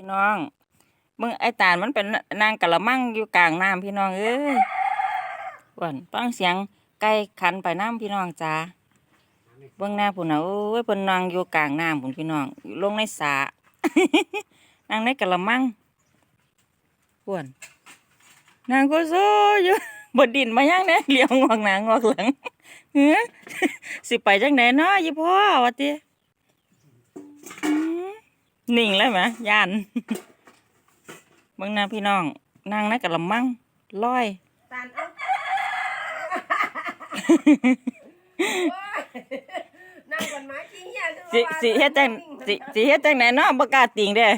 พี่น้องมึงไอ้ตาลมันเป็นนางกะละมังอยู่กลางน้ำพี่น้องเอ้ยวันฟังเสียงไก่คันไปน้ำพี่น้องจ้าเบื้องหน้าผุนนะโอ้ยเพิ่นนางอยู่กลางน้ำผุนพี่น้องลงในสระนางในกะละมังปวนนางก็โซอยู่บนดินมาย่างเนี่ยเลี้ยงงอกหนางงอกหลังเฮ้สิไปจังไหนเนาะยี่พ่อวะตี สิสิเฮ็ดจังสิสิเฮ็ดจังไหนเนาะบ่กล้าติงเด้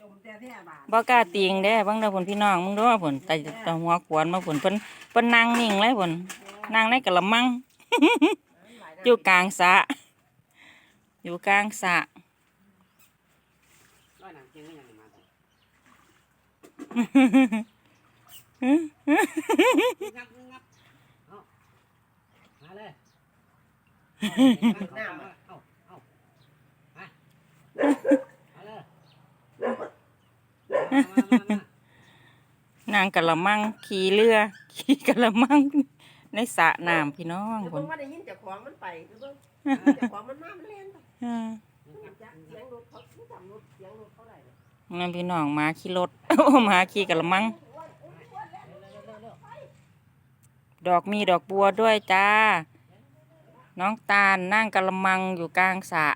จมแต่แท้บาทบ่กล้าติงเด้เบิ่งเด้อพุ่นพี่น้องมึงดูว่าพุ่นแต่แต่หัวขวานมาพุ่นเพิ่นเพิ่นนั่งนิ่งเลยพุ่นนั่งในกะละมังอยู่กลางสระอยู่กลางสระร้ อยหนังจริงก็ยังมาต่องับงับเอามาเลยเอาเอาเอามามาเลยมามามานางกะละมังขี่เรือขี่กะละมังในสระน้ำพี่น้องเดี๋ยวพุ่เพิ่นงว่าได้ยินเจ้าของมันไปเดี๋ยวเพิ่งเจ้าของมันมามันเล่นไปอ่าจัก เสียงรถเขาไม่จำรถเสียงรถเท่าไหร่เลยนั่นพี่น้องหมาขี่รถ โอ้หมาขี่กะละมัง ดอกมีดอกบัวด้วยจ้า น้องตาลนั่งกะละมังอยู่กลางสระ